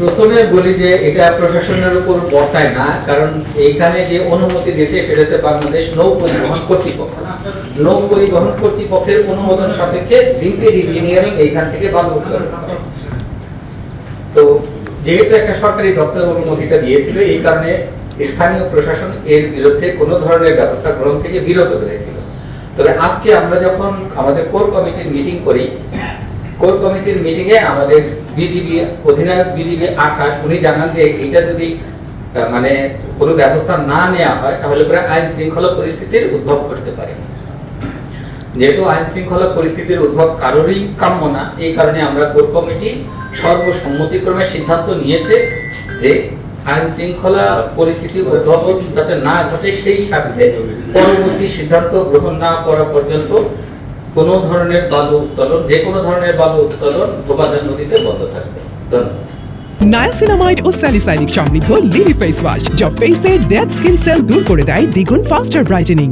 প্রথমে বলি যে এটা প্রশাসনের উপর বর্তায় না, কারণ এইখানে যে অনুমতি দিয়েছে সেটা বাংলাদেশ নৌ পরিবহন কর্তৃপক্ষ নৌ পরিবহন কর্তৃপক্ষের অনুমোদন সাপেক্ষে লিঙ্কেড ইঞ্জিনিয়ারিং এইখান থেকে করে। তো যেহেতু একটা সরকারি দপ্তর অনুমতিটা দিয়েছিল, এই কারণে স্থানীয় প্রশাসন এর বিরুদ্ধে কোনো ধরনের ব্যবস্থা গ্রহণ থেকে বিরত রয়েছিল তবে আজকে আমরা যখন আমাদের কোর কমিটির মিটিং করি, কোর কমিটির মিটিংয়ে আমাদের বিজিবি, অধিনায়ক বিজিবি, আকাশ, উনি জানান যে এটা যদি মানে কোনো ব্যবস্থা না নেওয়া হয়, তাহলে পরে আইন শৃঙ্খলা পরিস্থিতির উদ্ভব করতে পারে। যেহেতু আইন শৃঙ্খলা পরিস্থিতির উদ্ভব কারোরই কাম্য না, এই কারণে আমরা কোর কমিটি সর্বসম্মতিক্রমে সিদ্ধান্ত নিয়েছে যে আইন শৃঙ্খলা পরিস্থিতি উদ্ভব যাতে না ঘটে, সেই স্বার্থে পরবর্তী সিদ্ধান্ত গ্রহণ না করা পর্যন্ত কোনো ধরনের বালু উত্তোলন, যে কোনো ধরনের বালু উত্তোলন ধোবাজান নদীতে বন্ধ থাকবে। ধন্যবাদ। নায়াসিনামাইড ও স্যালিসাইলিক সমৃদ্ধ লিলি ফেস ওয়াশ, যা ফেসের ডেড স্কিন সেল দূর করে দেয় দ্বিগুণ ফাস্টার ব্রাইটেনিং